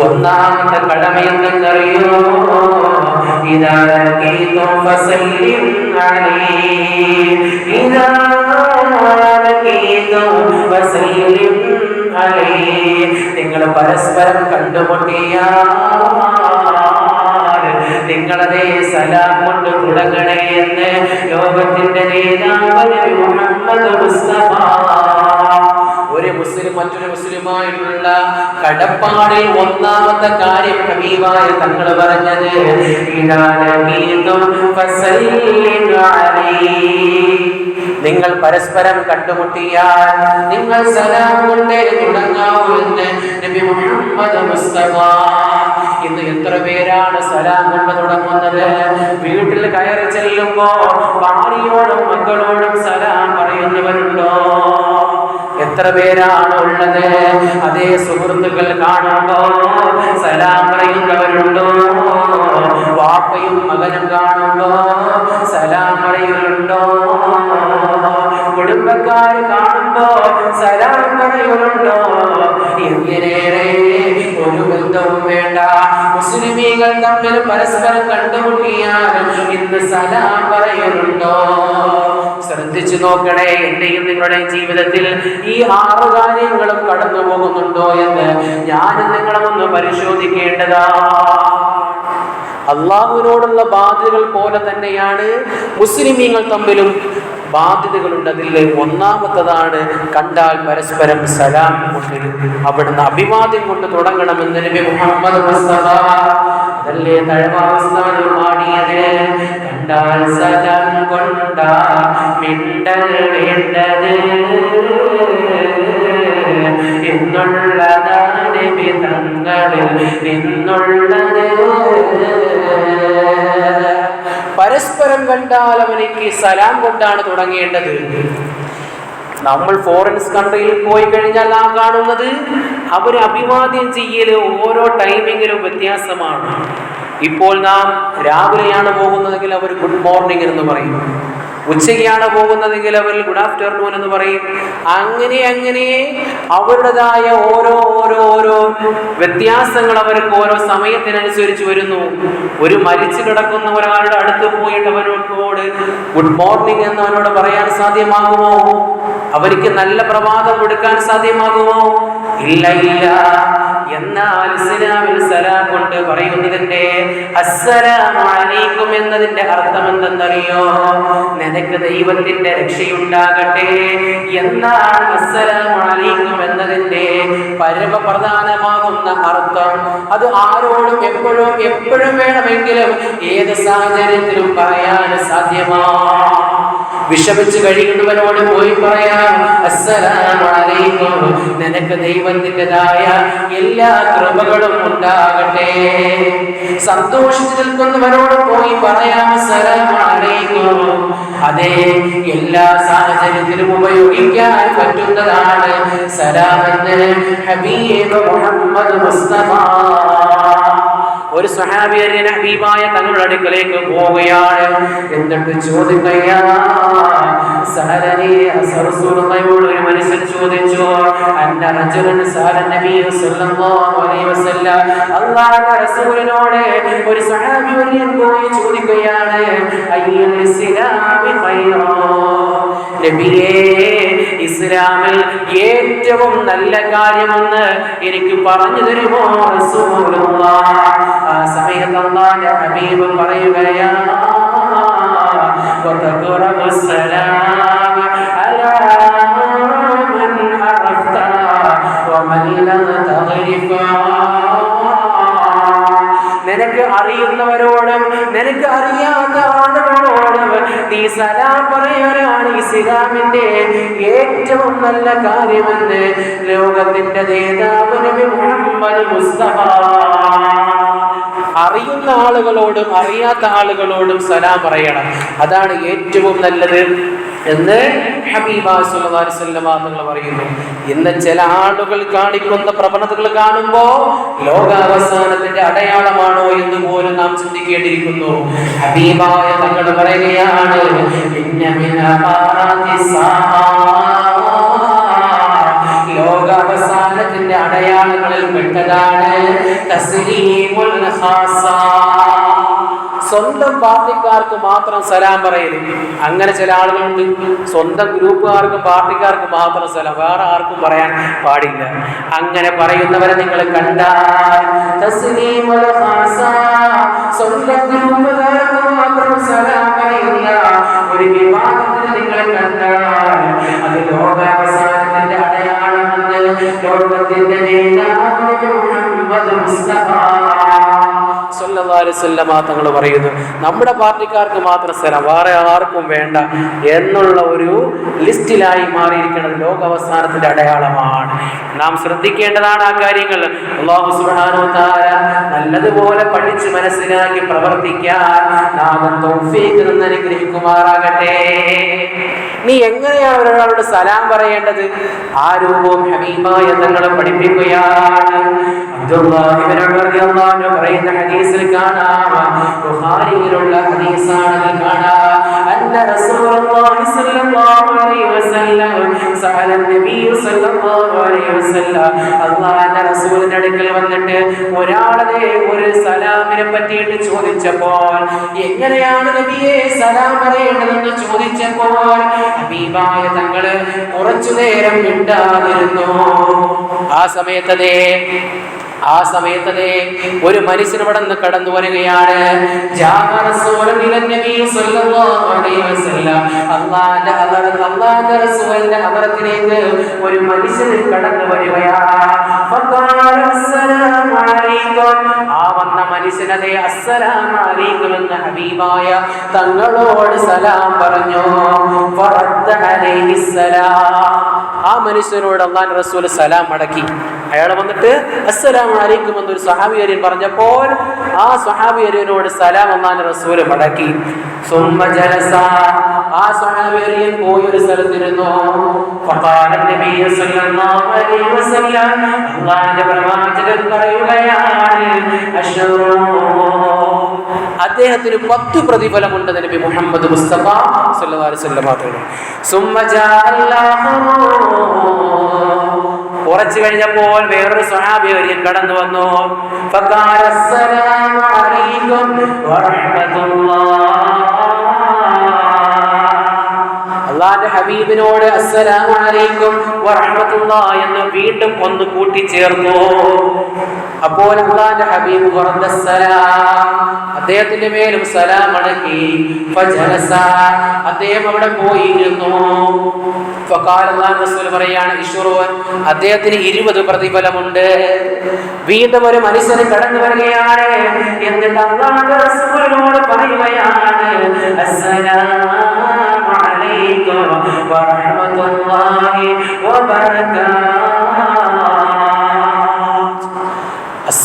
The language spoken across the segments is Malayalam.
ഒന്നാമത്തെ കടമ എന്തെന്നറിയോ ഇതാ ഇതാ നിങ്ങൾ പരസ്പരം കണ്ടുമുട്ടിയാൽ നിങ്ങളതേ സലാം കൊണ്ട് തുടങ്ങണേ എന്ന് ലോകത്തിന്റെ നേതാവ് മുഹമ്മദ് മുസ്തഫ ഒരു മുസ്ലിം മറ്റൊരു മുസ്ലിമായിട്ടുള്ള കടപ്പാടിൽ ഒന്നാമത്തെ കാര്യം ഹബീബായി തങ്ങൾ പറഞ്ഞത് നിങ്ങൾ പരസ്പരം കണ്ടുമുട്ടിയാൽ നിങ്ങൾ സലാം കൊണ്ടേ നബി മുഹമ്മദ് ഇന്ന് എത്ര പേരാണ് സലാം കൊണ്ട് തുടങ്ങുന്നത്? വീട്ടിൽ കയറി ചെല്ലുമ്പോ ഭാര്യയോടും മക്കളോടും സലാം പറയുന്നവരുണ്ടോ? എത്ര പേരാണ് ഉള്ളത്? അതേ സുഹൃത്തുക്കൾ കാണുമ്പോ സലാം പറയുന്നവരുണ്ടോ? വാപ്പയും മകനും കാണുമ്പോ സലാം പറയുന്നുണ്ടോ? കുടുംബക്കാർ കാണുമ്പോ സലാം പറയുന്നുണ്ടോ? ഇങ്ങനെയേറെ ഒരു ബന്ധവും വേണ്ട. മുസ്ലിമീകൾ തമ്മിൽ പരസ്പരം കണ്ടുമുട്ടിയാൽ ഇന്ന് സലാം പറയുന്നുണ്ടോ? ശ്രദ്ധിച്ചു നോക്കണേ എന്റെയും നിങ്ങളുടെ ജീവിതത്തിൽ ഈ ആറ് കാര്യങ്ങളും കടന്നു പോകുന്നുണ്ടോ എന്ന് ഞാൻ നിങ്ങളൊന്ന് പരിശോധിക്കേണ്ടതാ. അള്ളാഹുവിനോടുള്ള ബാധ്യതകൾ പോലെ തന്നെയാണ് മുസ്ലിമീങ്ങൾ തമ്മിലും ബാധ്യതകളുണ്ട് അതിൽ ഒന്നാമത്തതാണ് കണ്ടാൽ പരസ്പരം സലാം കൊണ്ട് അവിടുന്ന് അഭിവാദ്യം കൊണ്ട് തുടങ്ങണമെന്ന് നബി മുഹമ്മദ് കണ്ടാൽ സലാം കൊണ്ടാ മിണ്ടൽ എന്നുള്ളതാണ് വിധങ്ങളിൽ നിന്നുള്ളത്. പരസ്പരം കണ്ടാൽ അവനിക്ക് സലാം കൊണ്ടാണ് തുടങ്ങേണ്ടത്. നമ്മൾ ഫോറിൻസ് കൺട്രിയിൽ പോയി കഴിഞ്ഞാൽ ആ കാണുന്നത് അവർ അഭിവാദ്യം ചെയ്യൽ ഓരോ ടൈമിങ്ങിലും വ്യത്യാസമാണ്. ഇപ്പോൾ നാം രാവിലെയാണ് പോകുന്നതെങ്കിൽ അവർ ഗുഡ് മോർണിംഗ് എന്ന് പറയും. ഉച്ചയ്ക്കാണ് പോകുന്നതെങ്കിൽ അവർ ഗുഡ് ആഫ്റ്റർനൂൺ എന്ന് പറയും. അങ്ങനെ അങ്ങനെ അവരുടേതായ ഓരോ ഓരോ ഓരോ വ്യത്യാസങ്ങൾ അവർക്ക് ഓരോ സമയത്തിനനുസരിച്ച് വരുന്നു. ഒരു മരിച്ചു കിടക്കുന്ന ഒരാളുടെ അടുത്ത് പോയിട്ട് അവനോട് ഗുഡ് മോർണിംഗ് എന്ന് അവനോട് പറയാൻ സാധ്യമാകുമോ? അവർക്ക് നല്ല പ്രഭാതം കൊടുക്കാൻ സാധ്യമാകുമോ? ഇല്ല ഇല്ല. എന്നാൽ ഇസ്ലാമിൽ സലാം കൊണ്ട് പറയുന്നതിന്റെ അസ്സലാമു അലൈക്കും എന്നതിന്റെ അർത്ഥം എന്തെന്നറിയോ നിനക്ക് ദൈവത്തിന്റെ രക്ഷയുണ്ടാകട്ടെ. എന്നാണ് അസ്സലാമു അലൈക്കും എന്നതിന്റെ പരമപ്രധാനമാകുന്ന അർത്ഥം? അത് ആരോടും എപ്പോഴും എപ്പോഴും വേണമെങ്കിലും ഏത് സാഹചര്യത്തിലും പറയാൻ സാധ്യമാണ് വിഷമിച്ച് കഴിയുന്നവനോട് പോയി പറയാം നിനക്ക് ദൈവത്തിന്റെതായ എല്ലാ കൃപകളും ഉണ്ടാകട്ടെ. സന്തോഷിച്ചു നിൽക്കുന്നവനോട് പോയി പറയാം അതെ എല്ലാ സാഹചര്യത്തിലും ഉപയോഗിക്കാൻ പറ്റുന്നതാണ്. സലാമെന്ന് ഹബീബ് മുഹമ്മദ് മുസ്തഫ. ഒരു സഹാബിയനെ ഹബീബായ തങ്ങളുടെ അടുക്കലേക്ക് പോവുകയാണ്. എന്നിട്ട് ചോദിക്കുകയാ റസൂലുള്ളാഹിയോട് ഒരു മനുഷ്യൻ ചോദിച്ചു റസൂലിനോട് ഒരു സഹാബിയൻ പോയി ചോദിക്കുകയാണ് നബിയേ ഇസ്ലാമിൽ ഏറ്റവും നല്ല കാര്യമെന്ന് എനിക്ക് പറഞ്ഞു തരുമോ ആ സമയത്ത് പറയുകയാണ് നിനക്ക് അറിയുന്നവരോടും നിനക്ക് അറിയാത്ത ആളുകളോടും നീ സലാം പറയാനാണ് ഇസ്ലാമിന്റെ ഏറ്റവും നല്ല കാര്യമെന്ന് ലോകത്തിന്റെ നേതാവ് അറിയുന്ന ആളുകളോടും അറിയാത്ത ആളുകളോടും സലാം പറയണം. അതാണ് ഏറ്റവും നല്ലത്. എന്ന് ഹബീബാസ്വല്ലാസ്വല്ലമാങ്ങൾ പറയുന്നു. ഇന്ന് ചില ആളുകൾ കാണിക്കുന്ന പ്രവണതകൾ കാണുമ്പോ ലോകാവസാനത്തിന്റെ അടയാളമാണോ എന്ന് പോലും നാം ചിന്തിക്കേണ്ടിയിരിക്കുന്നു. ഹബീബായ തങ്ങൾ പറയുകയാണ് ലോകാവസാനത്തിന്റെ അടയാളങ്ങളിൽ പെട്ടതാണ് തസ്ലീമുൽ ഖാസ. സ്വന്തം പാർട്ടിക്കാർക്ക് മാത്രം സലാം പറയൽ. അങ്ങനെ ചില ആളുകളുണ്ട്. സ്വന്തം ഗ്രൂപ്പുകാർക്കും പാർട്ടിക്കാർക്കും മാത്രം സലാം. വേറെ ആർക്കും പറയാൻ പാടില്ല. അങ്ങനെ പറയുന്നവരെ നിങ്ങൾ കണ്ടാൽ സ്വന്തം ഗ്രൂപ്പുകാർക്ക് മാത്രം സലാം പറയുന്ന ഒരു വിഭാഗത്തിന് നിങ്ങൾ കണ്ടാൽ അത് ലോകാവസാനത്തിന്റെ അടയാളമെന്ന് ലോകത്തിന്റെ നേതാവ് മുഹമ്മദ് മുസ്തഫ. വസല്ലമ തങ്ങൾ പറയുന്നു നമ്മുടെ പാർട്ടിക്കാർക്ക് മാത്രം സ്ഥലം വേറെ ആർക്കും വേണ്ട എന്നുള്ള ഒരു ലിസ്റ്റിലായി മാറിയിരിക്കുന്നത് ലോകാവസാനത്തിന്റെ അടയാളമാണ്. നാം ശ്രദ്ധിക്കേണ്ടതാണ് ആ കാര്യങ്ങൾ. നല്ലതുപോലെ പഠിച്ച് മനസ്സിലാക്കി പ്രവർത്തിക്കാൻ നാം തൗഫീഖ് അനുഗ്രഹിക്കുമാറാകട്ടെ. നീ എങ്ങനെയാണ് ഒരാളോട് സലാം പറയേണ്ടത്? ആ രൂപവും ഹബീബായ തങ്ങളെ പഠിപ്പിക്കുകയാണ്. പറയുന്ന ഹദീസാണ് അലൈഹി വസല്ലം സഅല നബി സ്വല്ലല്ലാഹു അലൈഹി വസല്ലം. അല്ലാഹുവിന്റെ റസൂലിന്റെ അടുക്കൽ വന്നിട്ട് ഒരാളെ ഒരു സലാമിനെ പറ്റിയിട്ട് ചോദിച്ചപ്പോൾ എങ്ങനെയാണ് നബിയെ സലാം പറയേണ്ടതെന്ന് ചോദിച്ചപ്പോൾ ഹബീബായ തങ്ങൾ കുറച്ചു നേരം മിണ്ടാതിരുന്നു. ആ സമയത്തതേ ആ സമയത്തതേ ഒരു മനുഷ്യൻ ഇവിടെ നിന്ന് കടന്നു വരികയാണ്. ഒരു മനുഷ്യൻ കടന്നു വരികയാണ്. ആ വന്ന മനുഷ്യനതേ ഹബീബായ തങ്ങളോട് സലാം പറഞ്ഞു. ആ മനുഷ്യനോട് അള്ളാൻ റസൂൽ സലാം മടക്കി അയാൾ വന്നിട്ട് അസ്സലാം അലൈക്കും എന്നൊരു സഹാബിയര്യൻ പറഞ്ഞപ്പോൾ ആ സഹാബിയര്യനോട് സലാം എന്നാൽ റസൂൽ മടക്കി. ആ പോയി ഒരു സ്ഥലത്തിരുന്നു. അദ്ദേഹത്തിന് പത്ത് പ്രതിഫലമുണ്ട് നബി മുഹമ്മദ് മുസ്തഫ സല്ലല്ലാഹു അലൈഹി വസല്ലം മാത്രമേ സുമ്മ കുറച്ചു കഴിഞ്ഞപ്പോൾ വേറൊരു സ്വഹാബി ഒരു കടന്നു വന്നു. അള്ളാന്റെ ഹബീബിനോട് അസ്സലാമു അലൈക്കും വറഹ്മത്തുള്ളാ എന്ന് വീണ്ടും ഒന്ന് കൂട്ടിച്ചേർത്തു. അപ്പോൾ അള്ളാന്റെ ഹബീബ് പറഞ്ഞ സലാം. അദ്ദേഹത്തിന്റെ മേലും സലാം അടക്കി. അദ്ദേഹം അവിടെ പോയിരുന്നു. പറയാണ് ഈശ്വറോൻ അദ്ദേഹത്തിന് ഇരുപത് പ്രതിഫലമുണ്ട്. വീണ്ടും ഒരു മനുഷ്യന് കടന്നു വരികയാണ്. എന്നിട്ട് പറയുകയാണ് വറഹ്മത്തുള്ളാഹി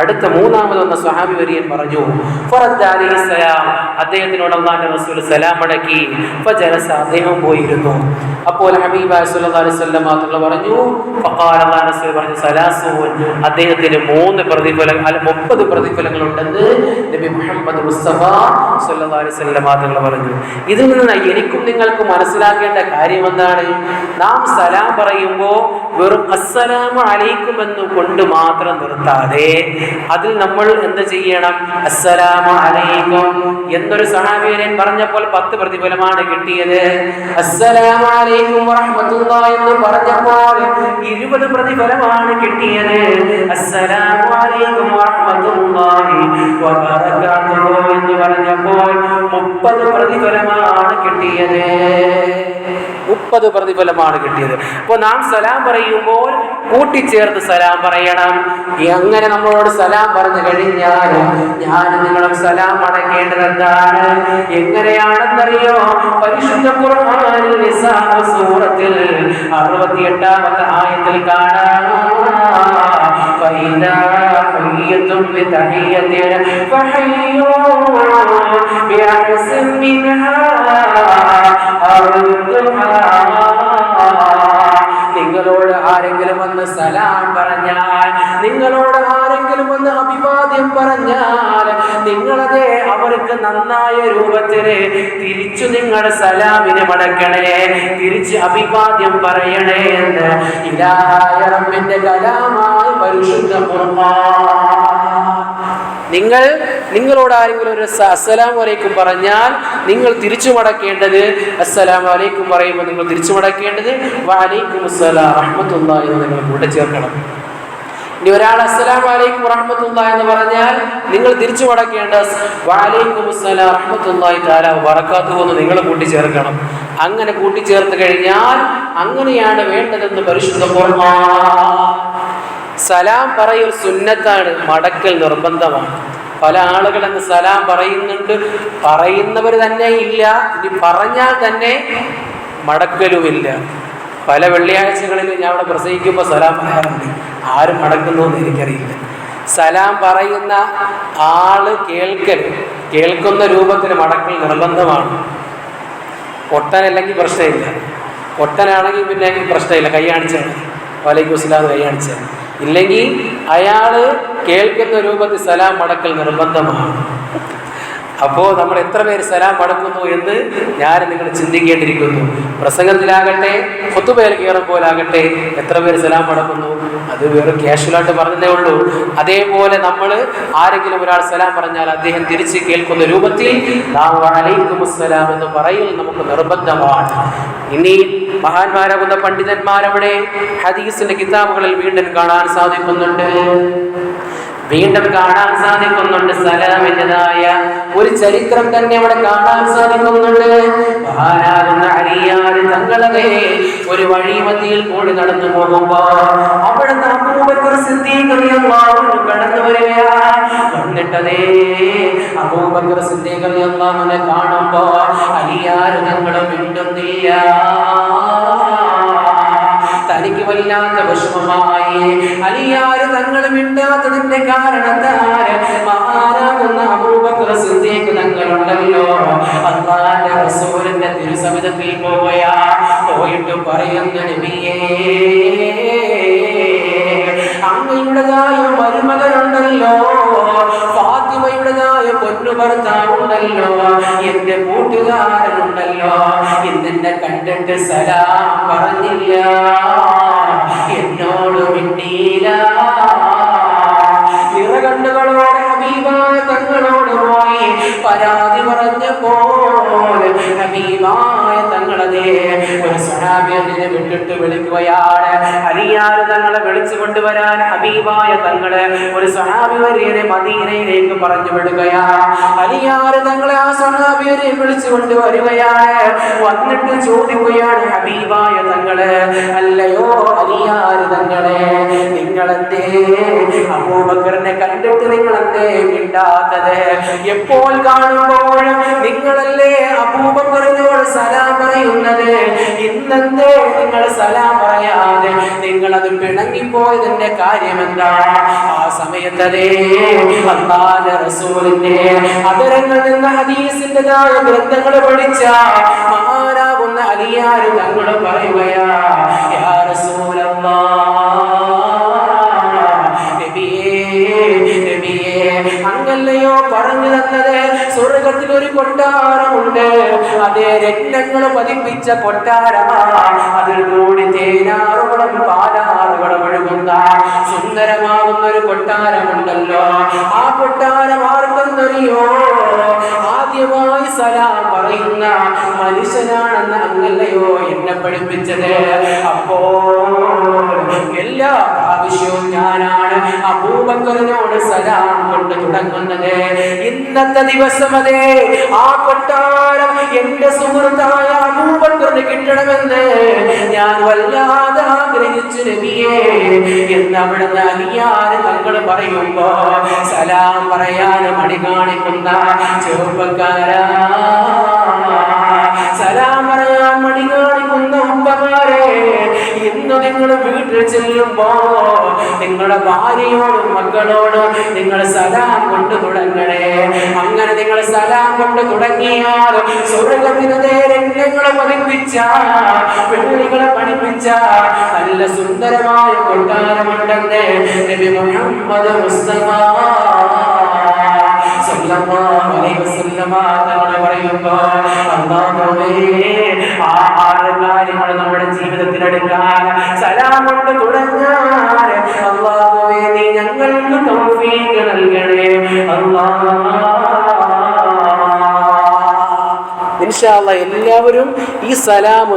അടുത്ത മൂന്നാമത് വന്ന സ്വഹാബി വരിയൻ പറഞ്ഞു അദ്ദേഹത്തിനോട് റസൂൽ സലാം അടക്കി. ഫജലസ അദ്ദേഹം പോയിരുന്നു. അപ്പോൾ ഹബീബ തങ്ങൾ പറഞ്ഞു റസൂൽ പറഞ്ഞു സലാസൂൻ. അദ്ദേഹത്തിന് മൂന്ന് പ്രതിഫലങ്ങൾ അല്ല മുപ്പത് പ്രതിഫലങ്ങളുണ്ടെന്ന് നബി മുഹമ്മദ് മുസ്തഫ പറഞ്ഞു. ഇതിൽ നിന്ന് എനിക്കും നിങ്ങൾക്ക് മനസ്സിലാക്കേണ്ട കാര്യം എന്താണ്? നാം സലാം പറയുമ്പോൾ വെറും അസ്സലാമു അലൈക്കും എന്ന് കൊണ്ട് മാത്രം നിർത്താതെ അതിൽ നമ്മൾ എന്ത് ചെയ്യണം? അസ്സലാമു അലൈക്കും എന്നൊരു സഹാബിയൻ പറഞ്ഞപ്പോൾ പത്ത് പ്രതിഫലമാണ് കിട്ടിയത്. അസ്സലാമു അലൈക്കും വറഹ്മത്തുള്ളാ എന്ന് പറഞ്ഞപ്പോൾ ഇരുപത് പ്രതിഫലമാണ് കിട്ടിയത്. അസ്സലാമു അലൈക്കും വറഹ്മത്തുള്ളാഹി വബറകാതുഹു എന്ന് പറഞ്ഞപ്പോൾ മുപ്പത് പ്രതിഫലമാണ് കിട്ടിയത്. മുപ്പത് പ്രതിഫലമാണ് കിട്ടിയത് അപ്പോൾ നാം സലാം പറയുമ്പോൾ കൂട്ടിച്ചേർത്ത് സലാം പറയണം അങ്ങനെ നമ്മളോട് സലാം പറഞ്ഞു കഴിഞ്ഞാൽ ഞാൻ നിങ്ങളും സലാം അടക്കേണ്ടത് എന്താണ് എങ്ങനെയാണെന്നറിയോ പരിശുദ്ധ ഖുർആനിൽ നിസാ സൂറത്തിൽ അറുപത്തിയെട്ടാമത്തെ ആയത്തിൽ കാണാം فإذا حييتم بتحية فحيوا بأحسن منها أو ردوها നിങ്ങളോട് ആരെങ്കിലും വന്ന് സലാം പറഞ്ഞാൽ നിങ്ങളോട് ആരെങ്കിലും വന്ന് അഭിവാദ്യം പറഞ്ഞാൽ നിങ്ങളതെ അവർക്ക് നന്നായ രൂപത്തിന് തിരിച്ചു നിങ്ങൾ സലാമിന് മടക്കണേ തിരിച്ച് അഭിവാദ്യം പറയണേ എന്ന് ഇലാഹായ റബ്ബിന്റെ കലാമായി പരിശുദ്ധ ഖുർആൻ നിങ്ങൾ നിങ്ങളോട് ആരെങ്കിലും ഒരു അസ്സലാം വലൈക്കും പറഞ്ഞാൽ നിങ്ങൾ തിരിച്ചു മടക്കേണ്ടത് അസ്സലാം വലൈക്കും പറയുമ്പോൾ നിങ്ങൾ തിരിച്ചു മടക്കേണ്ടത് വലൈക്കും അസ്സലാം റഹ്മത്തുള്ള എന്ന് നിങ്ങൾ കൂടെ ചേർക്കണം. ഇനി ഒരാൾ അസ്സലാം അലൈക്കും റഹ്മത്തുള്ള എന്ന് പറഞ്ഞാൽ നിങ്ങൾ തിരിച്ചു മടക്കേണ്ട വലൈക്കും അസ്സലാം റഹ്മത്തുള്ളാഹി താല വറക്കാത്തു എന്ന് നിങ്ങൾ കൂട്ടിച്ചേർക്കണം. അങ്ങനെ കൂട്ടിച്ചേർത്ത് കഴിഞ്ഞാൽ അങ്ങനെയാണ് വേണ്ടതെന്ന് പരിശുദ്ധ സലാം പറയൽ സുന്നത്താണ് മടക്കൽ നിർബന്ധമാണ്. പല ആളുകൾ എന്ന് സലാം പറയുന്നുണ്ട്. പറയുന്നവർ തന്നെ ഇല്ല. ഇനി പറഞ്ഞാൽ തന്നെ മടക്കലുമില്ല. പല വെള്ളിയാഴ്ചകളിൽ ഞാൻ അവിടെ പ്രസംഗിക്കുമ്പോൾ സലാം പറയാറുണ്ട്. ആരും മടക്കുന്നു എന്ന് എനിക്കറിയില്ല. സലാം പറയുന്ന ആൾ കേൾക്കൽ കേൾക്കുന്ന രൂപത്തിന് മടക്കൽ നിർബന്ധമാണ്. പൊട്ടനല്ലെങ്കിൽ പ്രശ്നമില്ല. പൊട്ടനാണെങ്കിൽ പിന്നെ പ്രശ്നമില്ല. കൈ കാണിച്ചാൽ വലൈക്കും ഇസ്ലാം കൈ കാണിച്ചാൽ ഇല്ലെങ്കിൽ അയാൾ കേൾക്കുന്ന രൂപത്തിൽ സലാം മടക്കൽ നിർബന്ധമാണ്. അപ്പോൾ നമ്മൾ എത്ര പേര് സലാം മടക്കുന്നു എന്ന് ഞാൻ നിങ്ങൾ ചിന്തിക്കേണ്ടിയിരിക്കുന്നു. പ്രസംഗത്തിലാകട്ടെ ഫുത്തുബേൽ കയറുമ്പോലാകട്ടെ എത്ര പേര് സലാം മടക്കുന്നു അത് വെറും ക്യാഷ്വലായിട്ട് പറഞ്ഞതേ ഉള്ളൂ. അതേപോലെ നമ്മൾ ആരെങ്കിലും ഒരാൾ സലാം പറഞ്ഞാൽ അദ്ദേഹം തിരിച്ച് കേൾക്കുന്ന രൂപത്തിൽ അലൈക്കും എന്ന് പറയൽ നമുക്ക് നിർബന്ധമാണ്. ഇനി മഹാന്മാരാകുന്ന പണ്ഡിതന്മാരവിടെ ഹദീസിന്റെ കിതാബുകളിൽ വീണ്ടും കാണാൻ സാധിക്കുന്നുണ്ട്. വീണ്ടും കാണാൻ സാധിക്കുന്നുണ്ട് സലാമിന്റെതായ ഒരു ചരിത്രം തന്നെ അവിടെ കാണാൻ സാധിക്കുന്നുണ്ട്. മഹാനാകുന്ന അരിയാറ് തങ്ങളെ ഒരു വഴിമതിയിൽ കൂടി നടന്നു പോകുമ്പോ അവിടുന്ന് അബൂബക്കർ അൻഹു കടന്നു വരികയാണ്. എന്നിട്ടതേ അബൂബക്കർ അൻഹു കാണുമ്പോ അലിയാറ് തങ്ങൾ മിണ്ടുന്നില്ല തനിക്ക് വല്ലാത്ത വിഷമമായി. അലിയാര് തങ്ങൾ മിണ്ടാത്തതിന്റെ കാരണത്താൽ മഹാനാകുന്ന അബൂബക്കർ റസൂലിന്റെ തിരുസവിധത്തിൽ പോയാ പോയിട്ട് പറയുന്ന നബിയേ അങ്ങയുടേതായ മരുമകനുണ്ടല്ലോ. ഫാത്തിമയുടേതായ പൊന്നു ഭർത്താവുണ്ടല്ലോ എന്റെ കൂട്ടുകാരനുണ്ടല്ലോ. ഇന്നെന്നെ കണ്ടിട്ട് സലാം പറഞ്ഞില്ല. എന്നോട് മിണ്ടിയില്ല. നിറകണ്ണുകളോടെ ഹബീബായ തങ്ങളോട് പോയി. പരാതി പറഞ്ഞപ്പോൾ ഹബീബായ തങ്ങളതേ സഹാബിയതിനെ വിട്ടിട്ട് വിളിക്കുകയാണ്. അനിയാറ് തങ്ങളെ വിളിച്ചു കൊണ്ടുവരാൻ ഹബീബായ തങ്ങളെ ഒരു സഹാബി വര്യനെ മദീനയിലേക്ക് പറഞ്ഞു വിടുകയാണ്. അനിയാറ് തങ്ങളെ ആ സഹാബിയരെ വിളിച്ചു കൊണ്ടുവരികയാണ്. വന്നിട്ട് ചോദിക്കുകയാണ് ഹബീബായ തങ്ങളെ അല്ലയോ അലിയാർ തങ്ങളെ നിങ്ങളെന്തേ അബൂബക്കറിനെ കണ്ടിട്ട് നിങ്ങളെന്തേ മിണ്ടാത്തത്? എപ്പോൾ കാണുമ്പോൾ നിങ്ങളല്ലേ അബൂബക്കറിനോട് സലാം പറയുന്നത്? ഇന്നെന്തേ നിങ്ങൾ സലാം പറയാതെ നിങ്ങൾ നിങ്ങളത് പിണങ്ങിപ്പോയതിന്റെ കാര്യം എന്താ ആ സമയത്തതേ അള്ളാന്റെ റസൂലിന്റെ അതരങ്ങളിൽ നിന്ന് ഹദീസിന്റെതായ ഗ്രന്ഥങ്ങൾ പഠിച്ച മഹാനാകുന്ന അലിയാരും തങ്ങൾ പറയുകയാ യാ സ്വർഗത്തിൽ ഒരു കൊട്ടാരമുണ്ട്. അതേ രത്നങ്ങൾ പതിപ്പിച്ച കൊട്ടാരമാണ്. അതിൽ കൂടി തേനാറുകളും പാലാറുകളും ഒഴുകുന്ന സുന്ദരമാകുന്ന ഒരു കൊട്ടാരമുണ്ടല്ലോ. ആ കൊട്ടാരം ആർക്കെന്നറിയോ? ആദ്യമായി സലാം പറയുന്ന മനുഷ്യനാണെന്ന് അങ്ങല്ലയോ എന്നെ പഠിപ്പിച്ചത്? അപ്പോ എല്ലാ പ്രാവശ്യവും ഞാനാണ് അബൂബക്കറിനോട് സലാം കൊണ്ട് തുടങ്ങുന്നത്. ഇന്നത്തെ ദിവസം അതേ ആ കൊട്ടാരം എന്റെ സുഹൃത്തായ അബൂബക്കറിന് കിട്ടണമെന്ന് ഞാൻ വല്ലാതെ ആഗ്രഹിച്ചു നബിയേ എന്ന് അവിടുന്ന് അനിയാറ് തങ്ങൾ പറയുമ്പോ സലാം പറയാൻ മടി കാണിക്കുന്ന ചെറുപ്പക്കാരാ. സലാം പറയാൻ നിങ്ങൾ വീട്ടിൽ ചെല്ലുമ്പോ നിങ്ങളുടെ ഭാര്യയോടും മക്കളോടും നിങ്ങൾ സലാം കൊണ്ട് തുടങ്ങണേ. അങ്ങനെ നിങ്ങൾ സലാം കൊണ്ട് തുടങ്ങിയാൽ സ്വർഗത്തിന് നേരെ നിങ്ങളെ പഠിപ്പിച്ച പെണ്ണുങ്ങളെ പഠിപ്പിച്ച നല്ല സുന്ദരമായ കൊട്ടാരമുണ്ടെന്ന് നബി മുഹമ്മദ് മുസ്തഫ അല്ലാഹുവേ നമ്മുടെ സലാം കൊണ്ട് തുടങ്ങാൻ അല്ലാഹുവേ നീ ഞങ്ങൾക്ക് നൽകണേ എല്ലാവരും ഈ സലാം